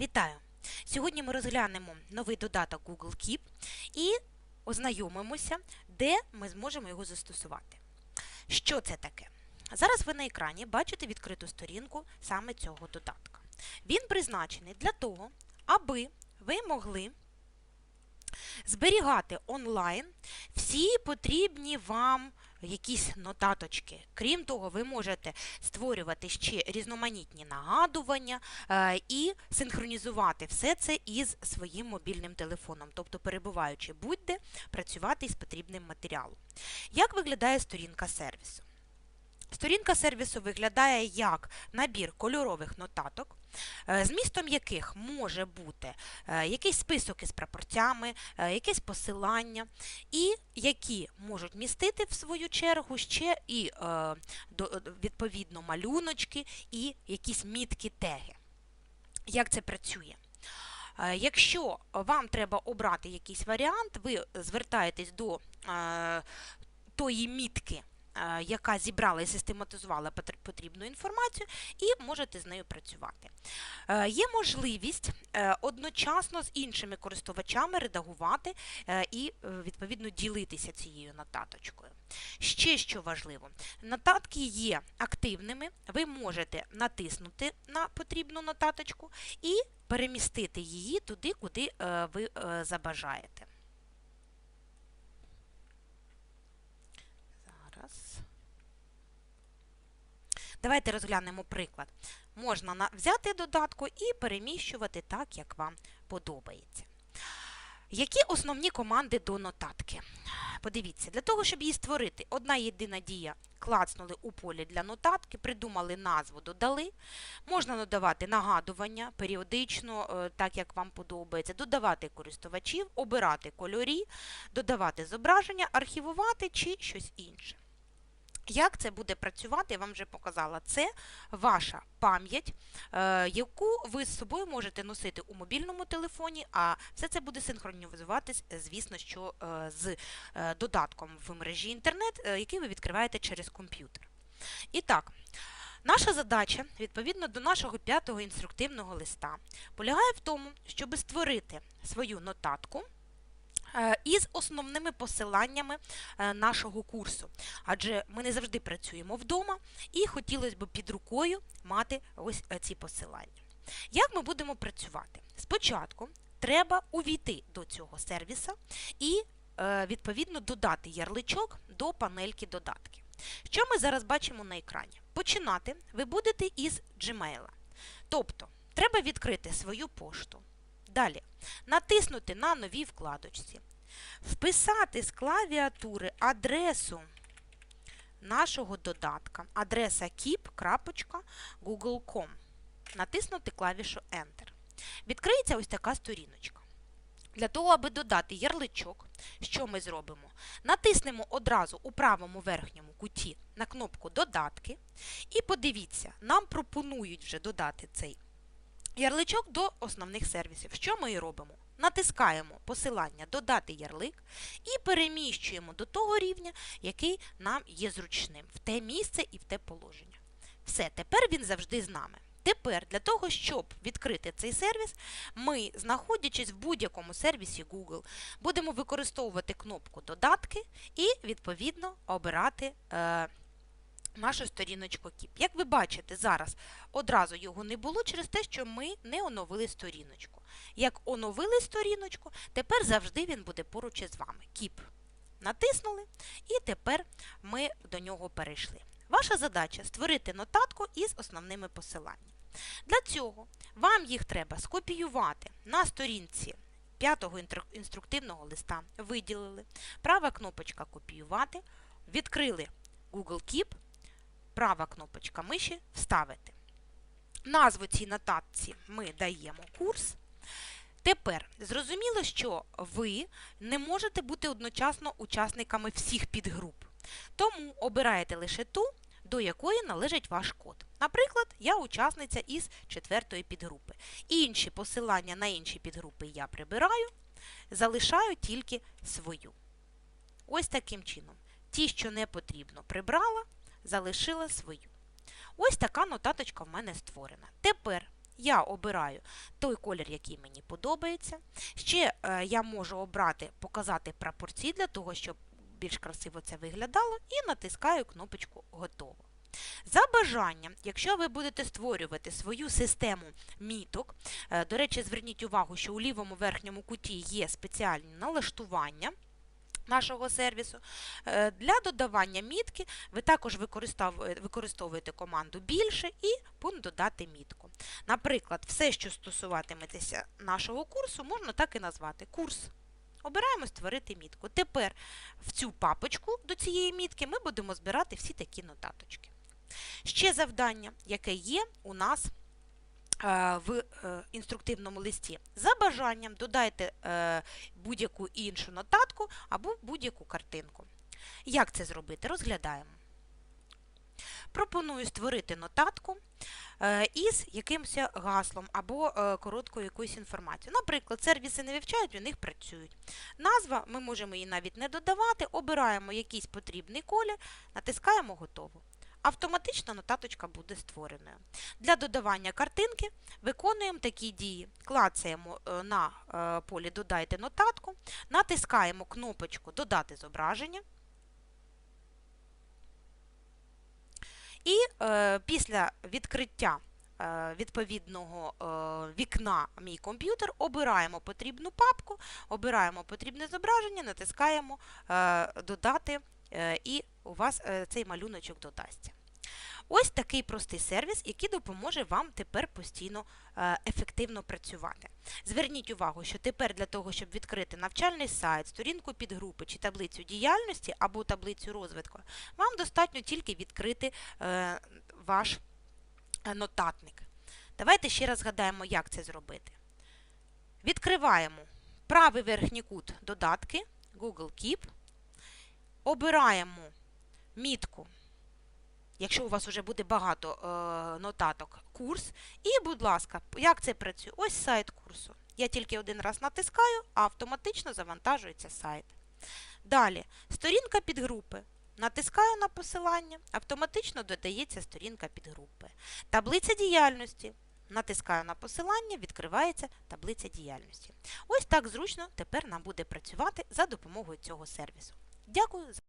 Вітаю! Сьогодні ми розглянемо новий додаток Google Keep і ознайомимося, де ми зможемо його застосувати. Що це таке? Зараз ви на екрані бачите відкриту сторінку саме цього додатка. Він призначений для того, аби ви могли зберігати онлайн всі потрібні вам якісь нотаточки. Крім того, ви можете створювати ще різноманітні нагадування е, і синхронізувати все це із своїм мобільним телефоном, тобто перебуваючи будь-де, працювати із потрібним матеріалом. Як виглядає сторінка сервісу? Сторінка сервісу виглядає як набір кольорових нотаток, е, змістом яких може бути е, якийсь список із прапорцями, е, якесь посилання, і які можуть містити в свою чергу ще і відповідно малюночки і якісь мітки теги. Як це працює? Якщо вам треба обрати якийсь варіант, ви звертаєтесь до тої мітки, яка зібрала і систематизувала потрібну інформацію, і можете з нею працювати. Е, Є можливість е, одночасно з іншими користувачами редагувати е, і е, відповідно ділитися цією нотаточкою. Ще що важливо, нотатки є активними, ви можете натиснути на потрібну нотаточку і перемістити її туди, куди е, ви е, забажаєте. Зараз. Давайте розглянемо приклад. Можна взяти додатку і переміщувати так, як вам подобається. Які основні команди до нотатки? Подивіться, для того, щоб її створити, одна єдина дія. Клацнули у полі для нотатки, придумали назву, додали. Можна додавати нагадування періодично, е, так як вам подобається, додавати користувачів, обирати кольорі, додавати зображення, архівувати чи щось інше. Як це буде працювати, я вам вже показала. Це ваша пам'ять, е, яку ви з собою можете носити у мобільному телефоні, а все це буде синхронізуватись, е, звісно, що е, з додатком в мережі інтернет, який ви відкриваєте через комп'ютер. І так, наша задача, відповідно до нашого п'ятого інструктивного листа, полягає в тому, щоб створити свою нотатку із основними посиланнями е, нашого курсу. Адже ми не завжди працюємо вдома і хотілося б під рукою мати ось е, ці посилання. Як ми будемо працювати? Спочатку треба увійти до цього сервіса і е, відповідно додати ярличок до панельки додатки. Що ми зараз бачимо на екрані? Починати ви будете із Gmail. Тобто, треба відкрити свою пошту. Далі натиснути на новій вкладочці, вписати з клавіатури адресу нашого додатка, адреса keep.google.com. Натиснути клавішу Enter. Відкриється ось така сторіночка. Для того, аби додати ярличок, що ми зробимо? Натиснемо одразу у правому верхньому куті на кнопку Додатки. І подивіться, нам пропонують вже додати цей ярличок до основних сервісів. Що ми і робимо? Натискаємо посилання Додати ярлик і переміщуємо до того рівня, який нам є зручним, в те місце і в те положення. Все, тепер він завжди з нами. Тепер для того, щоб відкрити цей сервіс, ми, знаходячись в будь-якому сервісі Google, будемо використовувати кнопку Додатки і, відповідно, обирати е, нашу сторіночку Keep. Як ви бачите, зараз одразу його не було через те, що ми не оновили сторіночку. Як оновили сторіночку, тепер завжди він буде поруч із вами. Keep. Натиснули, і тепер ми до нього перейшли. Ваша задача створити нотатку із основними посиланнями. Для цього вам їх треба скопіювати на сторінці п'ятого інтро- інструктивного листа, виділили, права кнопочка копіювати, відкрили Google Keep, права кнопочка миші вставити. Назву цій нотатці ми даємо курс. Тепер зрозуміло, що ви не можете бути одночасно учасниками всіх підгруп. Тому обираєте лише ту, до якої належить ваш код. Наприклад, я учасниця із четвертої підгрупи. Інші посилання на інші підгрупи я прибираю, залишаю тільки свою. Ось таким чином. Ті, що не потрібно, прибрала, залишила свою. Ось така нотаточка в мене створена. Тепер я обираю той колір, який мені подобається. Ще е, я можу обрати, показати прапорці для того, щоб більш красиво це виглядало, і натискаю кнопочку Готово. За бажанням, якщо ви будете створювати свою систему міток, е, до речі, зверніть увагу, що у лівому верхньому куті є спеціальні налаштування нашого сервісу. Е, Для додавання мітки ви також використовуєте команду більше і пункт додати мітку. Наприклад, все, що стосуватиметься нашого курсу, можна так і назвати курс. Обираємо створити мітку. Тепер в цю папочку до цієї мітки ми будемо збирати всі такі нотаточки. Ще завдання, яке є у нас е, в е, інструктивному листі. За бажанням додайте е, будь-яку іншу нотатку або будь-яку картинку. Як це зробити? Розглядаємо. Пропоную створити нотатку е, із якимось гаслом або е, короткою якоюсь інформацією. Наприклад, сервіси не вивчають, у них працюють. Назва, ми можемо її навіть не додавати, обираємо якийсь потрібний колір, натискаємо готово. Автоматично нотаточка буде створеною. Для додавання картинки виконуємо такі дії. Клацаємо е, на е, полі Додайте нотатку, натискаємо кнопочку Додати зображення. І е, після відкриття е, відповідного е, вікна Мій комп'ютер обираємо потрібну папку, обираємо потрібне зображення, натискаємо е, Додати, і у вас е, цей малюночок додасться. Ось такий простий сервіс, який допоможе вам тепер постійно е, ефективно працювати. Зверніть увагу, що тепер для того, щоб відкрити навчальний сайт, сторінку підгрупи чи таблицю діяльності або таблицю розвитку, вам достатньо тільки відкрити е, ваш е, нотатник. Давайте ще раз згадаємо, як це зробити. Відкриваємо правий верхній кут додатки Google Keep, обираємо мітку якщо у вас вже буде багато е, нотаток, курс. І, будь ласка, як це працює? Ось сайт курсу. Я тільки один раз натискаю, а автоматично завантажується сайт. Далі, сторінка підгрупи. Натискаю на посилання, автоматично додається сторінка підгрупи. Таблиця діяльності. Натискаю на посилання, відкривається таблиця діяльності. Ось так зручно тепер нам буде працювати за допомогою цього сервісу. Дякую за